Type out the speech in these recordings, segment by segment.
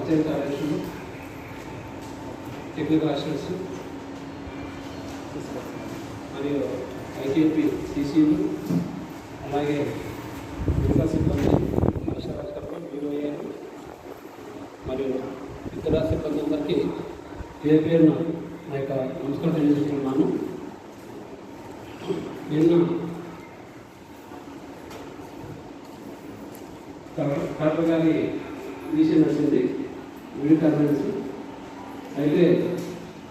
పంచాయతీ కార్యదర్శులు technical assistants మరియు IKP సీసీలు అలాగే మిగతా సిబ్బంది ఆశావర్కర్లు బీఓఏలు మరియు ఇతర సిబ్బంది అందరికీ పేరు పేరున నా యొక్క నమస్కారం తెలియజేస్తున్నాను. నిన్న కలెక్టర్ గారి విషయం వచ్చింది వీడి కన్వెన్స్ అయితే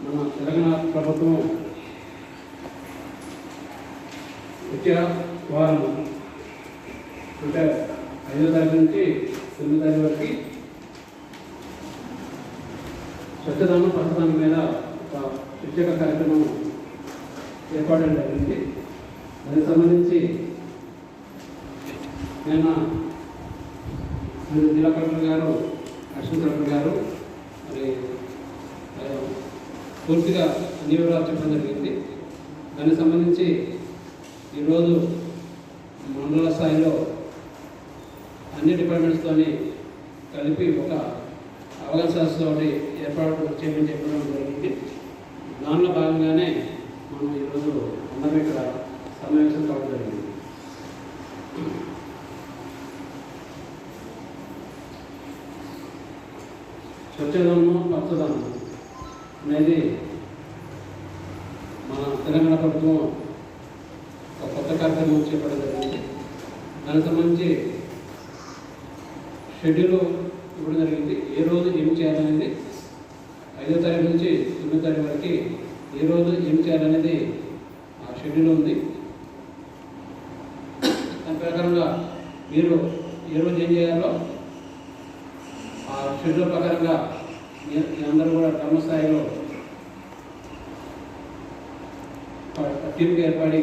మన తెలంగాణ ప్రభుత్వం వచ్చే వారం అంటే ఐదో తారీఖు నుంచి తొమ్మిదో తారీఖు వరకు స్వచ్ఛదానం పచ్చదానం మీద ఒక ప్రత్యేక కార్యక్రమం ఏర్పాటు జరిగింది. దానికి సంబంధించి నేను జిల్లా కలెక్టర్ గారు అసిస్టెంట్ గారు మరి పూర్తిగా అన్ని వివరాలు చెప్పడం జరిగింది. దానికి సంబంధించి ఈరోజు మండల స్థాయిలో అన్ని డిపార్ట్మెంట్స్తోని కలిపి ఒక అవగాహన సదస్సుతోటి ఏర్పాటు చేయమని చెప్పడం జరిగింది. దానిలో భాగంగానే మనం ఈరోజు అందరం ఇక్కడ సమావేశం కావడం జరిగింది. స్వచ్ఛదనం పచ్చదనం అనేది మన తెలంగాణ ప్రభుత్వం ఒక కొత్త కార్యక్రమం చేపట్టడం జరిగింది. దానికి సంబంధించి షెడ్యూల్ ఇవ్వడం జరిగింది. ఏ రోజు ఏం చేయాలనేది ఐదో తారీఖు నుంచి తొమ్మిదో తారీఖు వరకు ఏ రోజు ఏం చేయాలనేది ఆ షెడ్యూల్ ఉంది. దాని ప్రకారంగా మీరు ఏ రోజు ఏం చేయాలో షెడ్యూల్ ప్రకారంగా అందరూ కూడా గ్రామస్థాయిలో టీంకి ఏర్పడి